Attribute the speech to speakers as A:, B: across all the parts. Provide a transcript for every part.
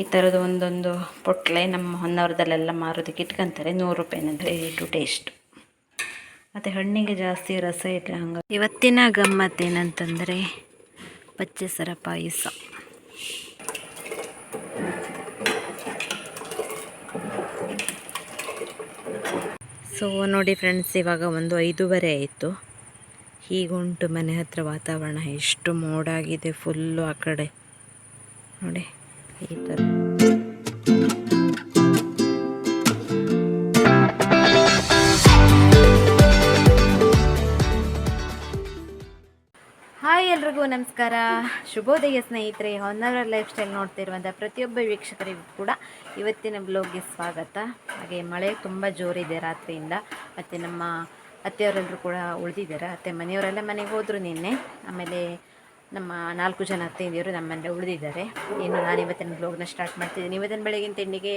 A: ಈ ಥರದ್ದು ಒಂದೊಂದು ಪೊಟ್ಲೆ ನಮ್ಮ ಹೊನ್ನವರದಲ್ಲೆಲ್ಲ ಮಾರೋದಕ್ಕೆ ಇಟ್ಕೊಂತಾರೆ. ನೂರು ರೂಪಾಯಿನಂದ್ರೆ ರೆಡಿ ಟು ಟೇಸ್ಟ್ ಮತ್ತು ಹಣ್ಣಿಗೆ ಜಾಸ್ತಿ ರಸ ಇಲ್ಲ ಹಂಗೆ ಇವತ್ತಿನ ಗಮ್ಮತ್ತು ಏನಂತಂದರೆ ಪಚ್ಚೆಸರ ಪಾಯಸ. ಸೊ ನೋಡಿ ಫ್ರೆಂಡ್ಸ್ ಇವಾಗ ಒಂದು ಐದೂವರೆ ಆಯಿತು. ಹೀಗುಂಟು ಮನೆ ಹತ್ರ ವಾತಾವರಣ ಎಷ್ಟು ಮೋಡಾಗಿದೆ ಫುಲ್ಲು ಆ ಕಡೆ. ನೋಡಿ, ಈ ಥರ ಎಲ್ರಿಗೂ ನಮಸ್ಕಾರ. ಶುಭೋದಯ ಸ್ನೇಹಿತರೆ ಹೊನ್ನವರ ಲೈಫ್ ಸ್ಟೈಲ್ ನೋಡ್ತಿರುವಂಥ ಪ್ರತಿಯೊಬ್ಬ ವೀಕ್ಷಕರಿಗೂ ಕೂಡ ಇವತ್ತಿನ ಬ್ಲಾಗ್ಗೆ ಸ್ವಾಗತ. ಹಾಗೆ ಮಳೆ ತುಂಬ ಜೋರಿದೆ ರಾತ್ರಿಯಿಂದ. ಮತ್ತು ನಮ್ಮ ಅತ್ತೆಯವರೆಲ್ಲರೂ ಕೂಡ ಉಳಿದಿದ್ದಾರೆ. ಅತ್ತೆ ಮನೆಯವರೆಲ್ಲ ಮನೆಗೆ ಹೋದರು ನಿನ್ನೆ. ಆಮೇಲೆ ನಮ್ಮ ನಾಲ್ಕು ಜನ ಅತ್ತೆಯಂದಿರು ನಮ್ಮಲ್ಲೇ ಉಳಿದಿದ್ದಾರೆ. ಇನ್ನು ನಾನು ಇವತ್ತಿನ ಬ್ಲಾಗ್ನ ಸ್ಟಾರ್ಟ್ ಮಾಡ್ತಿದ್ದೀನಿ. ಇವತ್ತಿನ ಬೆಳಗಿನ ತಿಂಡಿಗೆ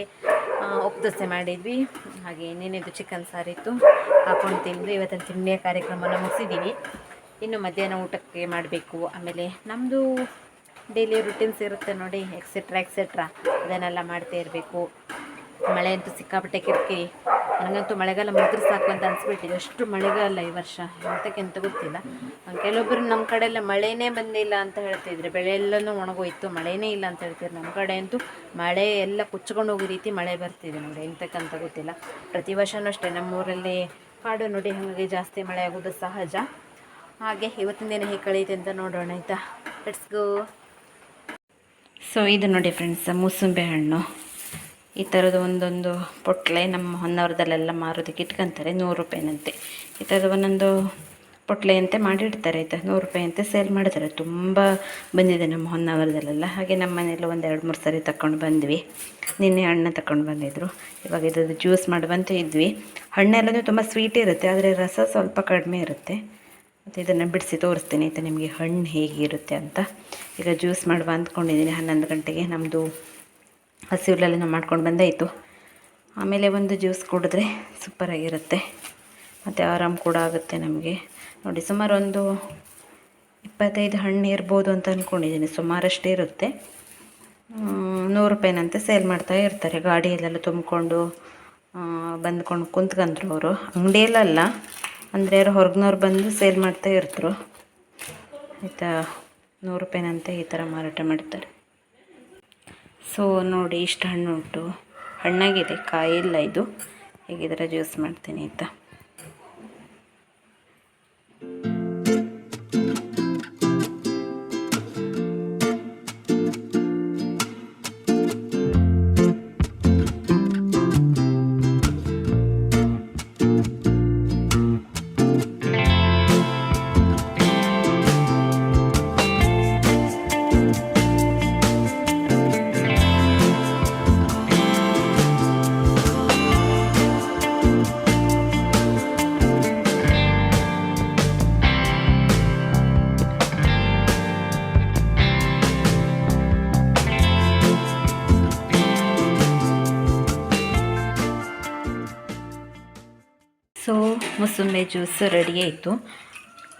A: ಆ, ಉಪ್ಪು ದೋಸೆ ಮಾಡಿದ್ವಿ. ಹಾಗೆ ನಿನ್ನೆದು ಚಿಕನ್ ಸಾರಿತ್ತು. ಹಾಕೊಂಡು ತಿಂದು ಇವತ್ತಿನ ತಿಂಡಿಯ ಕಾರ್ಯಕ್ರಮನ ಮುಗಿಸಿದ್ದೀವಿ ಇನ್ನು ಮಧ್ಯಾಹ್ನ ಊಟಕ್ಕೆ ಮಾಡಬೇಕು. ಆಮೇಲೆ ನಮ್ಮದು ಡೈಲಿ ರುಟೀನ್ಸ್ ಇರುತ್ತೆ ನೋಡಿ ಎಕ್ಸೆಟ್ರಾ ಎಕ್ಸೆಟ್ರಾ ಅದನ್ನೆಲ್ಲ ಮಾಡ್ತಾ ಇರಬೇಕು. ಮಳೆ ಅಂತೂ ಸಿಕ್ಕಾಪಟ್ಟೆ ಕಿರಿಕಿರಿ ನನಗಂತೂ ಮಳೆಗಾಲ ಮುದ್ರೆ ಸಾಕು ಅಂತ ಅನಿಸ್ಬಿಟ್ಟಿದೆ. ಎಷ್ಟು ಮಳೆಗಾಲ ಈ ವರ್ಷ? ಎಂತಕ್ಕೆ ಅಂತ ಗೊತ್ತಿಲ್ಲ ಕೆಲವೊಬ್ಬರು ನಮ್ಮ ಕಡೆಯೆಲ್ಲ ಮಳೆನೇ ಬಂದಿಲ್ಲ ಅಂತ ಹೇಳ್ತಿದ್ರೆ. ಬೆಳೆ ಎಲ್ಲನೂ ಒಣಗೋಯ್ತು. ಮಳೆನೇ ಇಲ್ಲ ಅಂತ ಹೇಳ್ತಿದ್ರು. ನಮ್ಮ ಕಡೆ ಅಂತೂ ಮಳೆ ಎಲ್ಲ ಕುಚ್ಕೊಂಡು ಹೋಗೋ ರೀತಿ ಮಳೆ ಬರ್ತಿದೆ ನೋಡಿ. ಎಂತಕ್ಕಂತ ಗೊತ್ತಿಲ್ಲ. ಪ್ರತಿ ವರ್ಷವೂ ಅಷ್ಟೇ. ನಮ್ಮೂರಲ್ಲಿ ಕಾಡು ನೋಡಿ ಹಾಗಾಗಿ ಜಾಸ್ತಿ ಮಳೆ ಆಗೋದು ಸಹಜ. ಹಾಗೆ ಇವತ್ತಿನ ದಿನ ಹೇಗೆ ಕಳೆಯುತ್ತೆ ಅಂತ ನೋಡೋಣ, ಆಯಿತಾ? ಲೆಟ್ಸ್ ಗೋ ಸೊ ಇದು ನೋಡಿ ಫ್ರೆಂಡ್ಸ್ ಮೂಸಂಬೆ ಹಣ್ಣು. ಈ ಥರದ್ದು ಒಂದೊಂದು ಪೊಟ್ಲೆ ನಮ್ಮ ಹೊನ್ನವರದಲ್ಲೆಲ್ಲ ಮಾರೋದಕ್ಕೆ ಇಟ್ಕೊಂತಾರೆ, ನೂರು ರೂಪಾಯಿನಂತೆ. ಈ ಥರದ ಒಂದೊಂದು ಪೊಟ್ಲೆ ಅಂತೆ ಮಾಡಿಡ್ತಾರೆ, ಆಯಿತಾ? ನೂರು ರೂಪಾಯಿ ಅಂತೆ ಸೇಲ್ ಮಾಡ್ತಾರೆ ತುಂಬ ಬಂದಿದೆ ನಮ್ಮ ಹೊನ್ನವರದಲ್ಲೆಲ್ಲ. ಹಾಗೆ ನಮ್ಮ ಮನೇಲಿ ಒಂದು ಎರಡು, ಮೂರು ಸರಿ ತಗೊಂಡು ಬಂದ್ವಿ. ನಿನ್ನೆ ಹಣ್ಣು ತಗೊಂಡು ಬಂದಿದ್ರು. ಇವಾಗ ಇದ್ರದ್ದು ಜ್ಯೂಸ್ ಮಾಡಿ ಬಂತು ಇದ್ವಿ. ಹಣ್ಣೆಲ್ಲನೂ ತುಂಬ ಸ್ವೀಟ್ ಇರುತ್ತೆ, ಆದರೆ ರಸ ಸ್ವಲ್ಪ ಕಡಿಮೆ ಇರುತ್ತೆ. ಮತ್ತು ಇದನ್ನು ಬಿಡಿಸಿ ತೋರಿಸ್ತೀನಿ. ಆಯಿತಾ, ನಿಮಗೆ ಹಣ್ಣು ಹೇಗಿರುತ್ತೆ ಅಂತ. ಈಗ ಜ್ಯೂಸ್ ಮಾಡುವ ಅಂದ್ಕೊಂಡಿದ್ದೀನಿ, ಹನ್ನೊಂದು ಗಂಟೆಗೆ. ನಮ್ಮದು ಹಸಿ ನಾವು ಮಾಡ್ಕೊಂಡು ಬಂದಾಯಿತು. ಆಮೇಲೆ ಒಂದು ಜ್ಯೂಸ್ ಕುಡಿದ್ರೆ ಸೂಪರಾಗಿರುತ್ತೆ. ಮತ್ತು ಆರಾಮ್ ಕೂಡ ಆಗುತ್ತೆ ನಮಗೆ. ನೋಡಿ, ಸುಮಾರು ಒಂದು ಇಪ್ಪತ್ತೈದು ಹಣ್ಣು ಇರ್ಬೋದು ಅಂತ ಅಂದ್ಕೊಂಡಿದ್ದೀನಿ ಸುಮಾರಷ್ಟೇ ಇರುತ್ತೆ. ನೂರು ರೂಪಾಯಿನಂತೆ ಸೇಲ್ ಮಾಡ್ತಾ ಇರ್ತಾರೆ. ಗಾಡಿಯಲ್ಲೆಲ್ಲ ತುಂಬಿಕೊಂಡು ಬಂದ್ಕೊಂಡು ಕುಂತ್ಕೊಂಡ್ರು ಅವರು. ಅಂಗಡಿಯಲ್ಲ ಅಂದರೆ ಯಾರು ಹೊರಗಿನವ್ರು ಬಂದು ಸೇಲ್ ಮಾಡ್ತಾ ಇರ್ತರು. ಆಯಿತಾ, ನೂರು ರೂಪಾಯಿನಂತೆ ಈ ಥರ ಮಾರಾಟ ಮಾಡ್ತಾರೆ. ಸೊ, ನೋಡಿ, ಇಷ್ಟು ಹಣ್ಣು ಉಂಟು ಹಣ್ಣಾಗಿದೆ ಕಾಯಿ ಇಲ್ಲ ಇದು. ಹೇಗಿದ್ರೆ ಜ್ಯೂಸ್ ಮಾಡ್ತೀನಿ, ಆಯಿತಾ? ಮುಸುಂಬೆ ಜ್ಯೂಸ್ ರೆಡಿ ಆಯಿತು.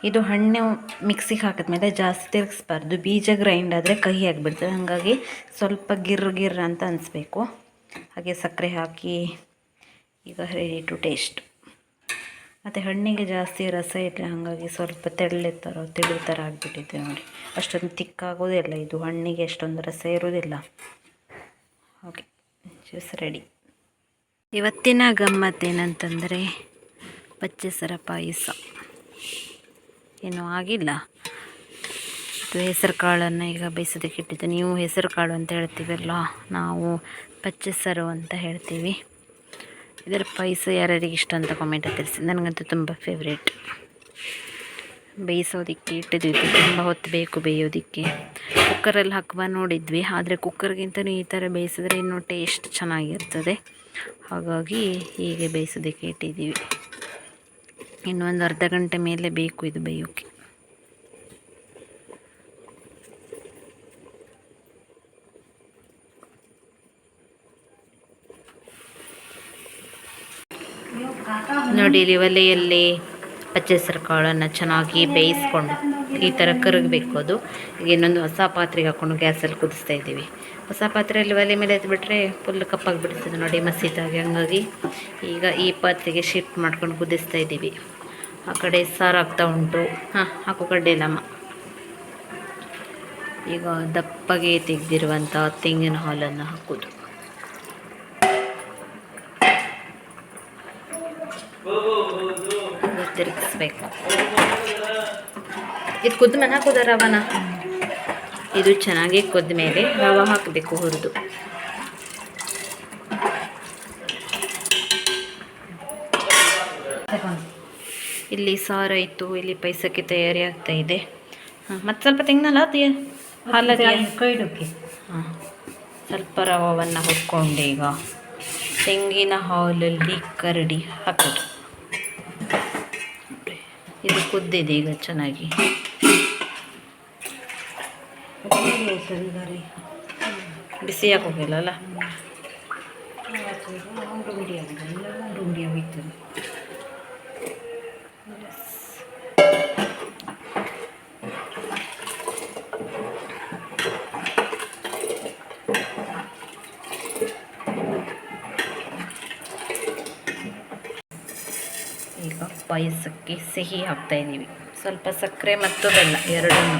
A: ಇದು ಹಣ್ಣು ಮಿಕ್ಸಿಗೆ ಹಾಕಿದ್ಮೇಲೆ ಜಾಸ್ತಿ ತಿರುಗಿಸ್ಬಾರ್ದು. ಬೀಜ ಗ್ರೈಂಡ್ ಆದರೆ ಕಹಿ ಆಗಿಬಿಡ್ತದೆ. ಹಾಗಾಗಿ ಸ್ವಲ್ಪ ಗಿರ್ ಗಿರ್ ಅಂತ ಅನಿಸ್ಬೇಕು. ಹಾಗೆ ಸಕ್ಕರೆ ಹಾಕಿ ಈಗ ರೆಡಿ ಟು ಟೇಸ್ಟ್ ಮತ್ತು ಹಣ್ಣಿಗೆ ಜಾಸ್ತಿ ರಸ ಇಲ್ಲ ಹಾಗಾಗಿ ಸ್ವಲ್ಪ ತೆಳ್ಳೆ ಥರ ತಿಳಿ ಥರ ಆಗಿಬಿಟ್ಟಿದೆ ನೋಡಿ. ಅಷ್ಟೊಂದು ತಿಕ್ಕಾಗೋದಿಲ್ಲ ಇದು. ಹಣ್ಣಿಗೆ ಅಷ್ಟೊಂದು ರಸ ಇರೋದಿಲ್ಲ. ಓಕೆ ಜ್ಯೂಸ್ ರೆಡಿ ಇವತ್ತಿನ ಗಮ್ಮತ್ತು ಪಚ್ಚೆಸರ ಪಾಯಸ. ಏನು ಆಗಿಲ್ಲ. ಇದು ಹೆಸರು ಕಾಳನ್ನು ಈಗ ಬೇಯಿಸೋದಕ್ಕೆ ಇಟ್ಟಿದ್ದು. ನೀವು ಹೆಸರು ಕಾಳು ಅಂತ ಹೇಳ್ತೀವಲ್ಲ ನಾವು ಪಚ್ಚೆಸರು ಅಂತ ಹೇಳ್ತೀವಿ. ಇದರ ಪಾಯಸ ಯಾರ್ಯಾರಿಗೆ ಇಷ್ಟ ಅಂತ ಕಾಮೆಂಟ್ ತಿಳಿಸಿ. ನನಗಂತೂ ತುಂಬ ಫೇವ್ರೇಟ್ ಬೇಯಿಸೋದಕ್ಕೆ ಇಟ್ಟಿದ್ವಿ. ತುಂಬ ಹೊತ್ತು ಬೇಕು ಬೇಯೋದಕ್ಕೆ. ಕುಕ್ಕರಲ್ಲಿ ಹಾಕುವ ನೋಡಿದ್ವಿ. ಆದರೆ ಕುಕ್ಕರ್ಗಿಂತಲೂ ಈ ಥರ ಬೇಯಿಸಿದ್ರೆ ಇನ್ನೂ ಟೇಸ್ಟ್ ಚೆನ್ನಾಗಿರ್ತದೆ. ಹಾಗಾಗಿ ಹೀಗೆ ಬೇಯಿಸೋದಕ್ಕೆ ಇಟ್ಟಿದ್ದೀವಿ. ಇನ್ನೊಂದು ಅರ್ಧ ಗಂಟೆ ಮೇಲೆ ಬೇಕು ಇದು ಬೇಯೋಕ್ಕೆ ನೋಡಿ ಒಲೆಯಲ್ಲಿ ಪಚ್ಚೆಸರು ಕಾಳನ್ನು ಚೆನ್ನಾಗಿ ಬೇಯಿಸ್ಕೊಂಡು. ಈ ಥರ ಕರಗಬೇಕು ಅದು. ಈಗ ಇನ್ನೊಂದು ಹೊಸ ಪಾತ್ರೆಗೆ ಹಾಕ್ಕೊಂಡು ಗ್ಯಾಸಲ್ಲಿ ಕುದಿಸ್ತಾ ಇದ್ದೀವಿ. ಹೊಸ ಪಾತ್ರೆಯಲ್ಲಿ ಒಲೆ ಮೇಲೆ ಎದ್ಬಿಟ್ರೆ ಫುಲ್ ಕಪ್ಪಾಗಿ ಬಿಡ್ತದೆ ನೋಡಿ ಮಸೀದಾಗಿ ಹಂಗಾಗಿ. ಈಗ ಈ ಪಾತ್ರೆಗೆ ಶಿಫ್ಟ್ ಮಾಡ್ಕೊಂಡು ಕುದಿಸ್ತಾ ಇದ್ದೀವಿ. ಆ ಕಡೆ ಸಾರು ಆಗ್ತಾ ಉಂಟು. ಹಾಂ ಹಾಕು ಕಡ್ಡೆಲಮ್ಮ ಈಗ ದಪ್ಪಗೆ ತೆಗೆದಿರುವಂಥ ತೆಂಗಿನ ಹಾಲನ್ನು ಹಾಕೋದು. ತಿರುಗಿಸ್ಬೇಕು. ಇದು ಕುದ್ದ ಮೇಲೆ ಹಾಕೋದ ರವಾನ? ಇದು ಚೆನ್ನಾಗಿ ಕುದ್ದ ಮೇಲೆ ರವ ಹಾಕಬೇಕು ಹುರಿದು. ಇಲ್ಲಿ ಸಾರು ಆಯಿತು ಇಲ್ಲಿ ಪೈಸಕ್ಕೆ ತಯಾರಿ ಆಗ್ತಾ ಇದೆ. ಹಾಂ ಮತ್ತು ಸ್ವಲ್ಪ ತೆಂಗಿನಲ್ಲ ಅದು ಹಾಲಲ್ಲಿ
B: ಕೈಡೋಕೆ
A: ಹಾಂ ಸ್ವಲ್ಪ ರವವನ್ನು ಹುರ್ಕೊಂಡು ಈಗ ತೆಂಗಿನ ಹಾಲಲ್ಲಿ ಕರಡಿ ಹಾಕೋದು. ಇದು ಕುದ್ದಿದೆ ಈಗ ಚೆನ್ನಾಗಿ. ಬಿಸಿ ಹಾಕೋಗಿಲ್ಲ ಅಲ್ಲ
B: ಉಂಡಿ ಉಂಡಿ
A: ಈಗ ಪಾಯಸಕ್ಕೆ ಸಿಹಿ ಹಾಕ್ತಾ ಇದ್ದೀವಿ ಸ್ವಲ್ಪ ಸಕ್ಕರೆ ಮತ್ತು ಬೆಲ್ಲ, ಎರಡನ್ನು.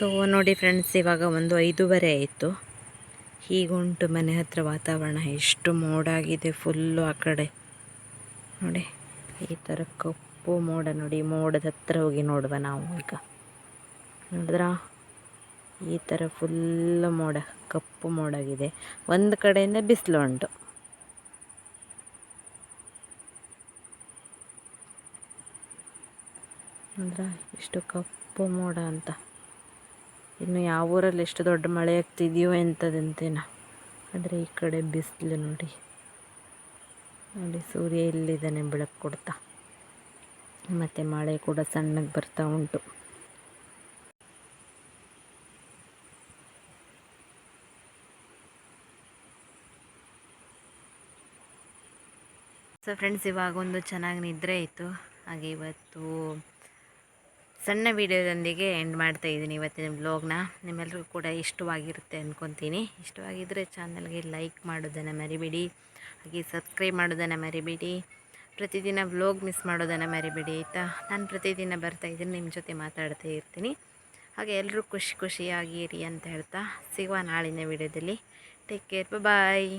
A: ಸೊ ನೋಡಿ ಫ್ರೆಂಡ್ಸ್ ಇವಾಗ ಒಂದು ಐದೂವರೆ ಆಯಿತು. ಹೀಗುಂಟು ಮನೆ ಹತ್ರ ವಾತಾವರಣ ಎಷ್ಟು ಮೋಡಾಗಿದೆ ಫುಲ್ಲು ಆ ಕಡೆ. ನೋಡಿ, ಈ ಥರ ಕಪ್ಪು ಮೋಡ ನೋಡಿ, ಮೋಡದ ಹತ್ರ ಹೋಗಿ ನೋಡುವ ನಾವು ಈಗ. ನೋಡಿದ್ರ? ಈ ಥರ ಫುಲ್ ಮೋಡ, ಕಪ್ಪು ಮೋಡಾಗಿದೆ. ಒಂದು ಕಡೆಯಿಂದ ಬಿಸಿಲು ಉಂಟು. ನೋಡಿದ್ರ? ಇಷ್ಟು ಕಪ್ಪು ಮೋಡ ಅಂತ. ಇನ್ನು ಯಾವ ಊರಲ್ಲಿ ಎಷ್ಟು ದೊಡ್ಡ ಮಳೆ ಆಗ್ತಿದೆಯೋ ಎಂಥದಂತೇನ ಆದರೆ ಈ ಕಡೆ ಬಿಸಿಲು ನೋಡಿ. ನೋಡಿ ಸೂರ್ಯ ಇಲ್ಲಿದ್ದಾನೆ ಬೆಳಕು ಕೊಡ್ತಾ. ಮತ್ತು ಮಳೆ ಕೂಡ ಸಣ್ಣಗೆ ಬರ್ತಾ ಉಂಟು. ಸೊ ಫ್ರೆಂಡ್ಸ್ ಇವಾಗ ಒಂದು ಚೆನ್ನಾಗಿ ನಿದ್ರೆ ಆಯಿತು. ಹಾಗೆ ಇವತ್ತು ಸಣ್ಣ ವಿಡಿಯೋದೊಂದಿಗೆ ಎಂಡ್ ಮಾಡ್ತಾ ಇದ್ದೀನಿ ಇವತ್ತಿನ ಬ್ಲಾಗ್ನ ನಿಮ್ಮೆಲ್ಲರಿಗೂ ಕೂಡ ಇಷ್ಟವಾಗಿರುತ್ತೆ ಅಂದ್ಕೊತೀನಿ ಇಷ್ಟವಾಗಿದ್ದರೆ ಚಾನಲ್ಗೆ ಲೈಕ್ ಮಾಡೋದನ್ನು ಮರಿಬೇಡಿ. ಹಾಗೆ ಸಬ್ಸ್ಕ್ರೈಬ್ ಮಾಡೋದನ್ನು ಮರಿಬೇಡಿ. ಪ್ರತಿದಿನ ಬ್ಲಾಗ್ ಮಿಸ್ ಮಾಡೋದನ್ನು ಮರಿಬೇಡಿ ಆಯಿತಾ? ನಾನು ಪ್ರತಿದಿನ ಬರ್ತಾ ಇದ್ದೀನಿ ನಿಮ್ಮ ಜೊತೆ ಮಾತಾಡ್ತಾ ಇರ್ತೀನಿ. ಹಾಗೆ ಎಲ್ಲರೂ ಖುಷಿ ಖುಷಿಯಾಗಿರಿ ಅಂತ ಹೇಳ್ತಾ ಸಿಗುವ ನಾಳಿನ ವಿಡಿಯೋದಲ್ಲಿ. Take care bye